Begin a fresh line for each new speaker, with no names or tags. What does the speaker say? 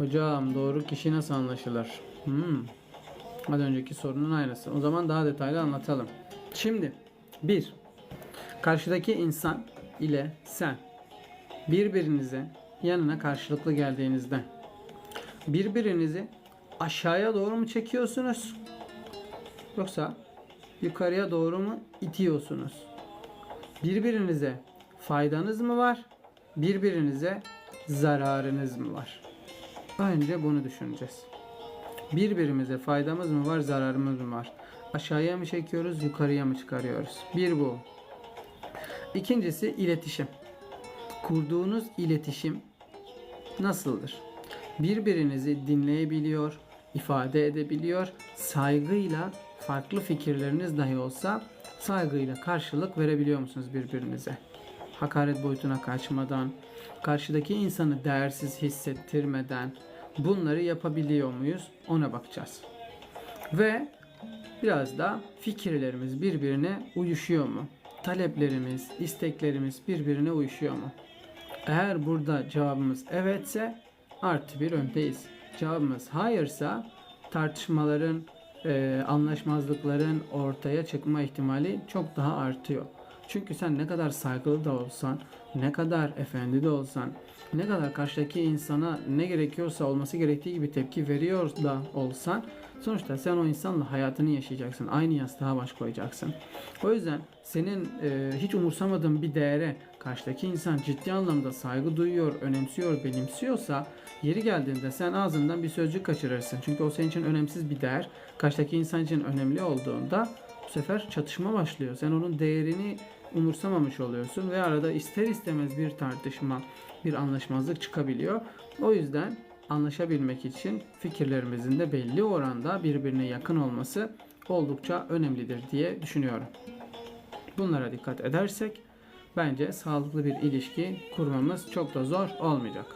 Hocam doğru kişi nasıl anlaşılır? Hmm. Az önceki sorunun aynısı. O zaman daha detaylı anlatalım. Şimdi bir Karşıdaki insan ile sen birbirinize yanına karşılıklı geldiğinizde birbirinizi aşağıya doğru mu çekiyorsunuz? Yoksa yukarıya doğru mu itiyorsunuz? Birbirinize faydanız mı var? Birbirinize zararınız mı var? Önce bunu düşüneceğiz. Birbirimize faydamız mı var, zararımız mı var? Aşağıya mı çekiyoruz, yukarıya mı çıkarıyoruz? Bir bu. İkincisi iletişim. Kurduğunuz iletişim nasıldır? Birbirinizi dinleyebiliyor, ifade edebiliyor, saygıyla farklı fikirleriniz dahi olsa saygıyla karşılık verebiliyor musunuz birbirinize? Hakaret boyutuna kaçmadan, karşıdaki insanı değersiz hissettirmeden bunları yapabiliyor muyuz? Ona bakacağız. Ve biraz da fikirlerimiz birbirine uyuşuyor mu? Taleplerimiz, isteklerimiz birbirine uyuşuyor mu? Eğer burada cevabımız evetse artı bir öndeyiz. Cevabımız hayırsa tartışmaların, anlaşmazlıkların ortaya çıkma ihtimali çok daha artıyor. Çünkü sen ne kadar saygılı da olsan, ne kadar efendi de olsan, ne kadar karşıdaki insana ne gerekiyorsa olması gerektiği gibi tepki veriyor da olsan sonuçta sen o insanla hayatını yaşayacaksın. Aynı yastığa baş koyacaksın. O yüzden senin e, hiç umursamadığın bir değere karşıdaki insan ciddi anlamda saygı duyuyor, önemsiyor, benimsiyorsa yeri geldiğinde sen ağzından bir sözcük kaçırırsın. Çünkü o senin için önemsiz bir değer. Karşıdaki insan için önemli olduğunda bu sefer çatışma başlıyor. Sen onun değerini umursamamış oluyorsun ve arada ister istemez bir tartışma, bir anlaşmazlık çıkabiliyor. O yüzden anlaşabilmek için fikirlerimizin de belli oranda birbirine yakın olması oldukça önemlidir diye düşünüyorum. Bunlara dikkat edersek bence sağlıklı bir ilişki kurmamız çok da zor olmayacak.